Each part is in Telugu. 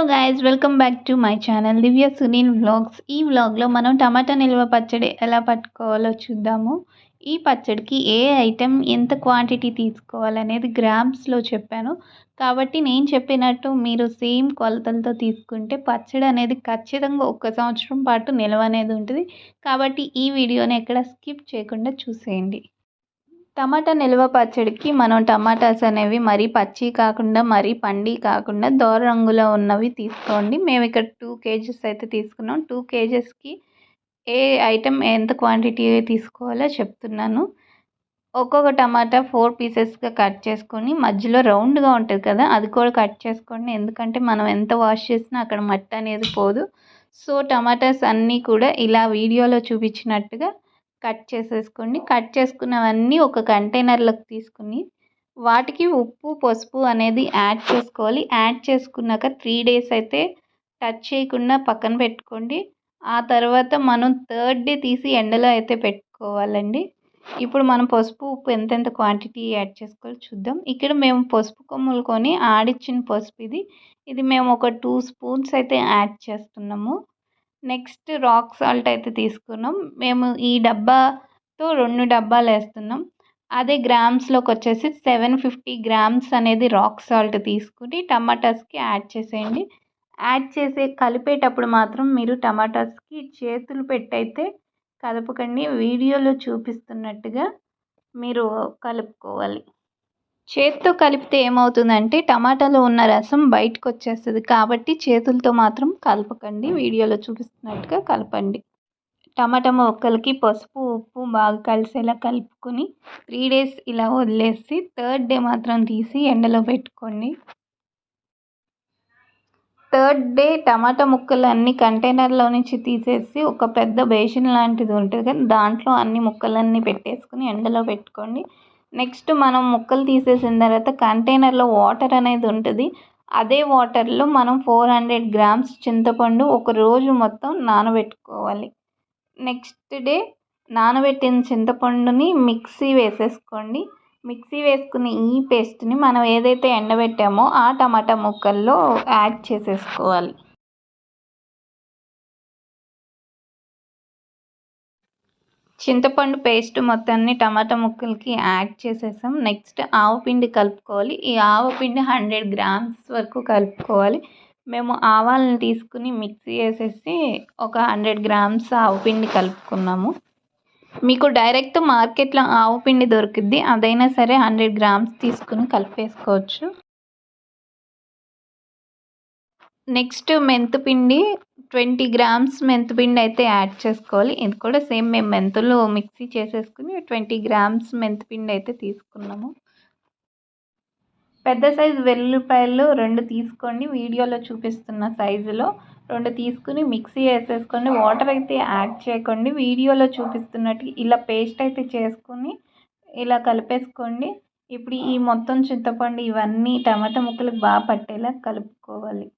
Hello guys welcome back to my channel Divya Sunil vlogs ఈ వ్లాగ్లో మనం టమాటా నిల్వ పచ్చడి ఎలా పట్టుకోవాలో చూద్దాము. ఈ పచ్చడికి ఏ ఐటెం ఎంత క్వాంటిటీ తీసుకోవాలనేది గ్రామ్స్లో చెప్పాను. కాబట్టి నేను చెప్పినట్టు మీరు సేమ్ కొలతలతో తీసుకుంటే పచ్చడి అనేది ఖచ్చితంగా ఒక సంవత్సరం పాటు నిల్వ అనేది ఉంటుంది. కాబట్టి ఈ వీడియోని ఎక్కడ స్కిప్ చేయకుండా చూసేయండి. టమాటా నిల్వ పచ్చడికి మనం టమాటాస్ అనేవి మరీ పచ్చి కాకుండా మరీ పండి కాకుండా దోర రంగులో ఉన్నవి తీసుకోండి. మేము ఇక్కడ టూ కేజెస్ అయితే తీసుకున్నాం. టూ కేజెస్కి ఏ ఐటెం ఎంత క్వాంటిటీ తీసుకోవాలో చెప్తున్నాను. ఒక్కొక్క టమాటా ఫోర్ పీసెస్గా కట్ చేసుకొని మధ్యలో రౌండ్గా ఉంటుంది కదా అది కూడా కట్ చేసుకోండి. ఎందుకంటే మనం ఎంత వాష్ చేసినా అక్కడ మట్టి అనేది పోదు. సో టమాటాస్ అన్నీ కూడా ఇలా వీడియోలో చూపించినట్టుగా కట్ చేసేసుకోండి కట్ చేసుకున్నవన్నీ ఒక కంటైనర్లోకి తీసుకుని వాటికి ఉప్పు పసుపు అనేది యాడ్ చేసుకోవాలి. యాడ్ చేసుకున్నాక త్రీ డేస్ అయితే టచ్ చేయకుండా పక్కన పెట్టుకోండి. ఆ తర్వాత మనం థర్డ్ డే తీసి ఎండలో అయితే పెట్టుకోవాలండి. ఇప్పుడు మనం పసుపు ఉప్పు ఎంతెంత క్వాంటిటీ యాడ్ చేసుకోవాలో చూద్దాం. ఇక్కడ మేము పసుపు కొమ్ములు కొని ఆడిచ్చిన పసుపు ఇది. ఇది మేము ఒక టూ స్పూన్స్ అయితే యాడ్ చేస్తున్నాము. నెక్స్ట్ రాక్ సాల్ట్ అయితే తీసుకున్నాం. మేము ఈ డబ్బాతో రెండు డబ్బాలు వేస్తున్నాం. అదే గ్రామ్స్లోకి వచ్చేసి సెవెన్ ఫిఫ్టీ గ్రామ్స్ అనేది రాక్ సాల్ట్ తీసుకుని టమాటాస్కి యాడ్ చేసేయండి. యాడ్ చేసే కలిపేటప్పుడు మాత్రం మీరు టమాటాస్కి చేతులు పెట్టయితే కలపకండి వీడియోలో చూపిస్తున్నట్టుగా మీరు కలుపుకోవాలి. చేతితో కలిపితే ఏమవుతుందంటే టమాటాలో ఉన్న రసం బయటకు వచ్చేస్తుంది కాబట్టి చేతులతో మాత్రం కలపకండి. వీడియోలో చూపిస్తున్నట్టుగా కలపండి. టమాటా మొక్కలకి పసుపు ఉప్పు బాగా కలిసేలా కలుపుకొని త్రీ డేస్ ఇలా వదిలేసి థర్డ్ డే మాత్రం తీసి ఎండలో పెట్టుకోండి. థర్డ్ డే టమాటా ముక్కలు అన్ని కంటైనర్లో నుంచి తీసేసి ఒక పెద్ద బేసిన్ లాంటిది ఉంటుంది కదా దాంట్లో అన్ని ముక్కలన్నీ పెట్టేసుకుని ఎండలో పెట్టుకోండి. నెక్స్ట్ మనం ముక్కలు తీసేసిన తర్వాత కంటైనర్లో వాటర్ అనేది ఉంటుంది. అదే వాటర్లో మనం ఫోర్ హండ్రెడ్ గ్రామ్స్ చింతపండు ఒక రోజు మొత్తం నానబెట్టుకోవాలి. నెక్స్ట్ డే నానబెట్టిన చింతపండుని మిక్సీ వేసేసుకోండి. మిక్సీ వేసుకున్న ఈ పేస్ట్ని మనం ఏదైతే ఎండబెట్టామో ఆ టమాటా ముక్కల్లో యాడ్ చేసేసుకోవాలి. చింతపండు పేస్ట్ మొత్తాన్ని టమాటా ముక్కలకి యాడ్ చేసేసాం. నెక్స్ట్ ఆవపిండి కలుపుకోవాలి. ఈ ఆవపిండి హండ్రెడ్ గ్రామ్స్ వరకు కలుపుకోవాలి. మేము ఆవాలను తీసుకుని మిక్సీ వేసేసి ఒక హండ్రెడ్ గ్రామ్స్ ఆవపిండి కలుపుకున్నాము. మీకు డైరెక్ట్ మార్కెట్లో ఆవపిండి దొరికిద్ది. అదైనా సరే హండ్రెడ్ గ్రామ్స్ తీసుకుని కలిపేసుకోవచ్చు. నెక్స్ట్ మెంతిపిండి ట్వంటీ గ్రామ్స్ మెంతిపిండి అయితే యాడ్ చేసుకోవాలి. ఇది కూడా సేమ్ మేము మెంతులు మిక్సీ చేసేసుకుని ట్వంటీ గ్రామ్స్ మెంతిపిండి అయితే తీసుకున్నాము. పెద్ద సైజు వెల్లుల్లిపాయలు రెండు తీసుకోండి. వీడియోలో చూపిస్తున్న సైజులో రెండు తీసుకుని మిక్సీ వేసేసుకోండి వాటర్ అయితే యాడ్ చేయకండి. వీడియోలో చూపిస్తున్నట్టు ఇలా పేస్ట్ అయితే చేసుకొని ఇలా కలిపేసుకోండి. ఇప్పుడు ఈ మొత్తం చింతపండు ఇవన్నీ టమాటా ముక్కలకు బాగా పట్టేలా కలుపుకోవాలి.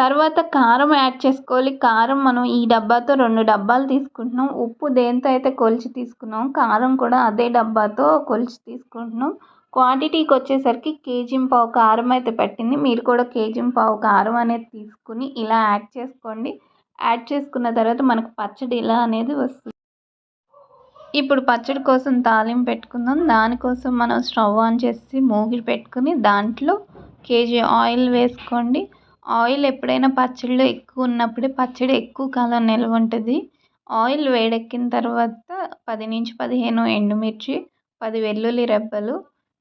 తర్వాత కారం యాడ్ చేసుకోవాలి. కారం మనం ఈ డబ్బాతో రెండు డబ్బాలు తీసుకుంటున్నాం. ఉప్పు దేంతో అయితే కొలిచి తీసుకున్నాం. కారం కూడా అదే డబ్బాతో కొలిచి తీసుకుంటున్నాం. క్వాంటిటీకి వచ్చేసరికి కేజీ పావు కారం అయితే పెట్టింది. మీరు కూడా కేజీ పావు కారం అనేది తీసుకుని ఇలా యాడ్ చేసుకోండి. యాడ్ చేసుకున్న తర్వాత మనకు పచ్చడి ఇలా అనేది వస్తుంది. ఇప్పుడు పచ్చడి కోసం తాలింపు పెట్టుకుందాం. దానికోసం మనం స్టవ్ ఆన్ చేసి మూగి పెట్టుకుని దాంట్లో కేజీ ఆయిల్ వేసుకోండి. ఆయిల్ ఎప్పుడైనా పచ్చడిలో ఎక్కువ ఉన్నప్పుడే పచ్చడి ఎక్కువ కాలం నిల్వ ఉంటుంది. ఆయిల్ వేడెక్కిన తర్వాత పది నుంచి పదిహేను ఎండుమిర్చి పది వెల్లుల్లి రెబ్బలు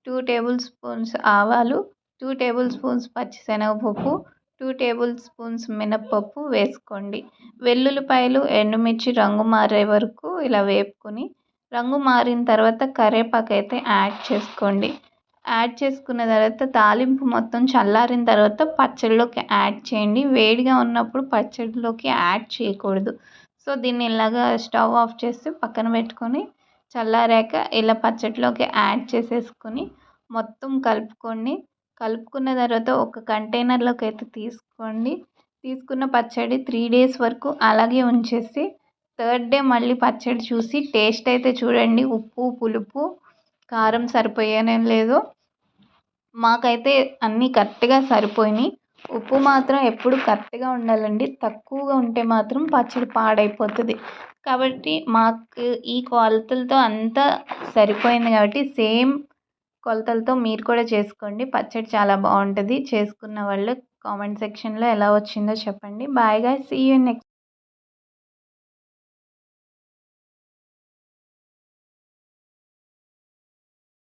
టూ టేబుల్ స్పూన్స్ ఆవాలు టూ టేబుల్ స్పూన్స్ పచ్చిశనగపప్పు టూ టేబుల్ స్పూన్స్ మినప్పప్పు వేసుకోండి. వెల్లుల్లిపాయలు ఎండుమిర్చి రంగు మారే వరకు ఇలా వేపుకొని రంగు మారిన తర్వాత కరివేపాకు అయితే యాడ్ చేసుకోండి. యాడ్ చేసుకున్న తర్వాత తాలింపు మొత్తం చల్లారిన తర్వాత పచ్చడిలోకి యాడ్ చేయండి. వేడిగా ఉన్నప్పుడు పచ్చడిలోకి యాడ్ చేయకూడదు. సో దీన్ని ఇలాగా స్టవ్ ఆఫ్ చేసి పక్కన పెట్టుకొని చల్లారాక ఇలా పచ్చడిలోకి యాడ్ చేసేసుకొని మొత్తం కలుపుకోండి. కలుపుకున్న తర్వాత ఒక కంటైనర్లోకి అయితే తీసుకోండి. తీసుకున్న పచ్చడి త్రీ డేస్ వరకు అలాగే ఉంచేసి థర్డ్ డే మళ్ళీ పచ్చడి చూసి టేస్ట్ అయితే చూడండి. ఉప్పు పులుపు కారం సరిపోయానో లేదు. మాకైతే అన్నీ కరెక్ట్గా సరిపోయినాయి. ఉప్పు మాత్రం ఎప్పుడు కరెక్ట్గా ఉండాలండి. తక్కువగా ఉంటే మాత్రం పచ్చడి పాడైపోతుంది. కాబట్టి మాకు ఈ కొలతలతో అంతా సరిపోయింది కాబట్టి సేమ్ కొలతలతో మీరు కూడా చేసుకోండి. పచ్చడి చాలా బాగుంటుంది. చేసుకున్న వాళ్ళు కామెంట్ సెక్షన్లో ఎలా వచ్చిందో చెప్పండి. Bye guys see you next.